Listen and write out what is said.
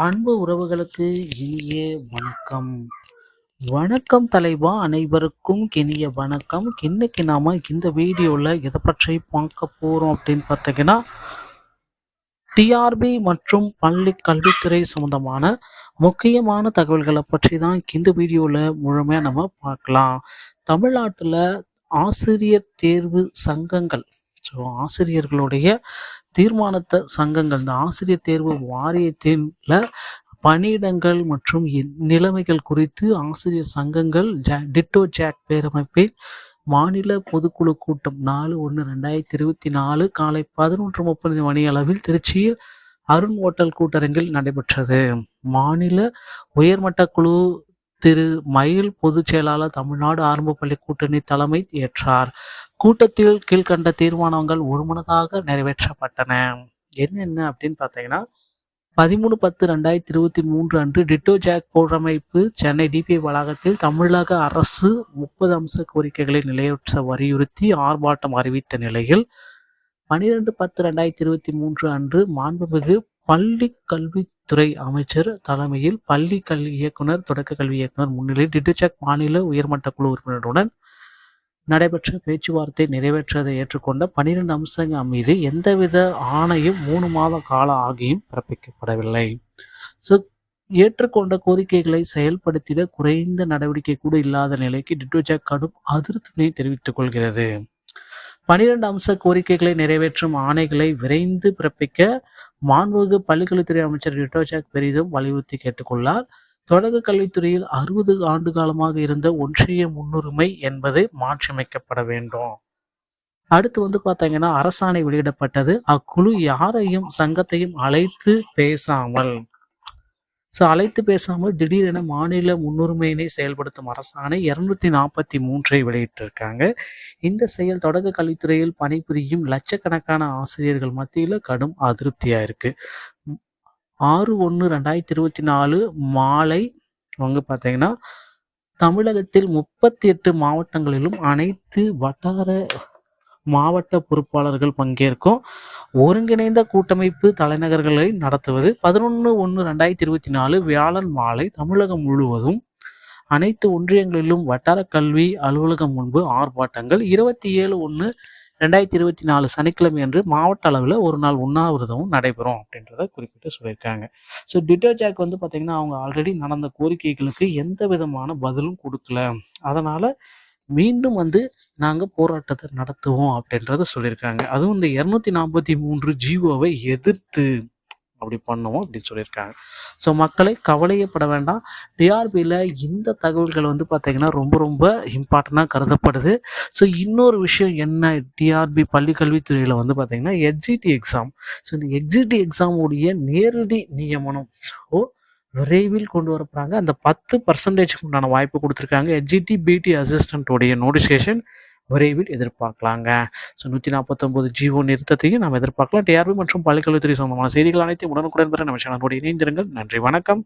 அன்பு உறவுகளுக்கு இனிய வணக்கம். வணக்கம் தலைவா அனைவருக்கும் இனிய வணக்கம். இன்னைக்கு நாம இந்த வீடியோவில் எதை பற்றி பார்க்க போகிறோம் அப்படின்னு பார்த்தீங்கன்னா டிஆர்பி மற்றும் பள்ளி கல்வித்துறை சம்பந்தமான முக்கியமான தகவல்களை பற்றி தான் இந்த வீடியோவில் முழுமையாக நம்ம பார்க்கலாம். தமிழ்நாட்டில் ஆசிரியர் தேர்வு சங்கங்கள் ஸோ ஆசிரியர்களுடைய தீர்மானத்த சங்கங்கள் இந்த ஆசிரியர் தேர்வு வாரியத்தின்ல பணியிடங்கள் மற்றும் நிலைமைகள் குறித்து ஆசிரியர் சங்கங்கள் டிட்டோ ஜாக் பேரமைப்பின் மாநில பொதுக்குழு கூட்டம் நாலு ஒன்று ரெண்டாயிரத்தி இருபத்தி நாலு காலை பதினொன்று முப்பது மணி அளவில் திருச்சியில் அருண் ஓட்டல் கூட்டரங்கில் நடைபெற்றது. மாநில உயர்மட்ட குழு திரு மயில் பொதுச் செயலாளர் தமிழ்நாடு ஆரம்ப பள்ளி கூட்டணி தலைமை ஏற்றார். கூட்டத்தில் கீழ்கண்ட தீர்மானங்கள் ஒருமனதாக நிறைவேற்றப்பட்டன. என்னென்ன அப்படின்னு பார்த்தீங்கன்னா பதிமூணு பத்து ரெண்டாயிரத்தி இருபத்தி மூன்று அன்று டிட்டோ ஜாக் போரமைப்பு சென்னை டிபிஐ வளாகத்தில் தமிழக அரசு முப்பது அம்ச கோரிக்கைகளை நிலையற்ற வலியுறுத்தி ஆர்ப்பாட்டம் அறிவித்த நிலையில் பனிரெண்டு பத்து ரெண்டாயிரத்தி இருபத்தி மூன்று அன்று மாண்புமிகு பள்ளி கல்வித்துறை அமைச்சர் தலைமையில் பள்ளி கல்வி இயக்குனர் தொடக்க கல்வி இயக்குனர் முன்னிலையில் டிட்டோ ஜாக் மாநில உயர்மட்ட குழு உறுப்பினருடன் நடைபெற்ற பேச்சுவார்த்தை நிறைவேற்றதை ஏற்றுக்கொண்ட பனிரெண்டு அம்சங்கள் மீது எந்தவித ஆணையும் மூணு மாத கால ஆகியும் பிறப்பிக்கப்படவில்லை. ஸோ ஏற்றுக்கொண்ட கோரிக்கைகளை செயல்படுத்திட குறைந்த நடவடிக்கை கூட இல்லாத நிலைக்கு டிட்டோஜாக் கடும் அதிருப்தியை தெரிவித்துக் கொள்கிறது. பனிரெண்டு அம்ச கோரிக்கைகளை நிறைவேற்றும் ஆணைகளை விரைந்து பிறப்பிக்க மாண்புமிகு பள்ளிக்கல்வித்துறை அமைச்சர் டிட்டோஜாக் பெரிதும் வலியுறுத்தி கேட்டுக்கொள்ளார் தொடக்க கல்வித்துறையில் அறுபது ஆண்டு காலமாக இருந்த ஒன்றிய முன்னுரிமை என்பது மாற்றியமைக்கப்பட வேண்டும். அடுத்து வந்து பார்த்தீங்கன்னா அரசாணை வெளியிடப்பட்டது. அக்குழு யாரையும் சங்கத்தையும் அழைத்து பேசாமல் ஸோ அழைத்து பேசாமல் திடீரென மாநில முன்னுரிமையினை செயல்படுத்தும் அரசாணை இருநூத்தி நாற்பத்தி மூன்றை வெளியிட்டிருக்காங்க. இந்த செயல் தொடக்க கல்வித்துறையில் பணிபுரியும் லட்சக்கணக்கான ஆசிரியர்கள் மத்தியில் கடும் அதிருப்தியா இருக்கு. ஆறு ஒன்று ரெண்டாயிரத்தி இருபத்தி நாலு மாலை வந்து பார்த்தீங்கன்னா தமிழகத்தில் முப்பத்தி எட்டு மாவட்டங்களிலும் அனைத்து வட்டார மாவட்ட பொறுப்பாளர்கள் பங்கேற்கும் ஒருங்கிணைந்த கூட்டமைப்பு தலைநகர்களை நடத்துவது பதினொன்று ஒன்று ரெண்டாயிரத்தி இருபத்தி நாலு வியாழன் மாலை தமிழகம் முழுவதும். அனைத்து ஒன்றியங்களிலும் வட்டார கல்வி அலுவலகம் முன்பு ஆர்ப்பாட்டங்கள் இருபத்தி ஏழு ஒன்று ரெண்டாயிரத்தி இருபத்தி நாலு சனிக்கிழமை அன்று மாவட்ட அளவில் ஒரு நாள் உண்ணாவிரதமும் நடைபெறும் அப்படின்றத குறிப்பிட்டு சொல்லியிருக்காங்க. ஸோ டிட்டோஜாக் வந்து பார்த்தீங்கன்னா அவங்க ஆல்ரெடி நடந்த கோரிக்கைகளுக்கு எந்த விதமான பதிலும் கொடுக்கல. அதனால் மீண்டும் வந்து நாங்கள் போராட்டத்தை நடத்துவோம் அப்படின்றத சொல்லியிருக்காங்க. அதுவும் இந்த இரநூத்தி நாற்பத்தி மூன்று ஜீவோவை எதிர்த்து அப்படி பண்ணுவோம் அப்படின்னு சொல்லியிருக்காங்க. ஸோ மக்களை கவலையப்பட வேண்டாம். டிஆர்பியில் இந்த தகவல்கள் வந்து பார்த்திங்கன்னா ரொம்ப ரொம்ப இம்பார்ட்டண்ட்டாக கருதப்படுது. ஸோ இன்னொரு விஷயம் என்ன? டிஆர்பி பள்ளிக்கல்வித்துறையில் வந்து பார்த்திங்கன்னா எக்ஸிடி எக்ஸாம் ஸோ இந்த எக்ஸிடி எக்ஸாமுடைய நேரடி நியமனம். ஓ விரைவில் கொண்டு வரப்படுறாங்க அந்த பத்து பர்சன்டேஜ்க்கு உண்டான வாய்ப்பு கொடுத்துருக்காங்க. எஜிடி பிடி அசிஸ்டண்ட்டோடைய நோட்டிஃபிகேஷன் விரைவில் எதிர்பார்க்கலாங்க. ஸோ நூற்றி நாற்பத்தொம்பது ஜிஓ நிறுத்தத்தையும் நாம் எதிர்பார்க்கலாம். டிஆர்பி மற்றும் பள்ளிக்கல்வித்துறை சம்பந்தமான செய்திகள் அனைத்தையும் உடனுக்குடன் பெற நம்ம சேனலோடு இணைந்திருங்கள். நன்றி வணக்கம்.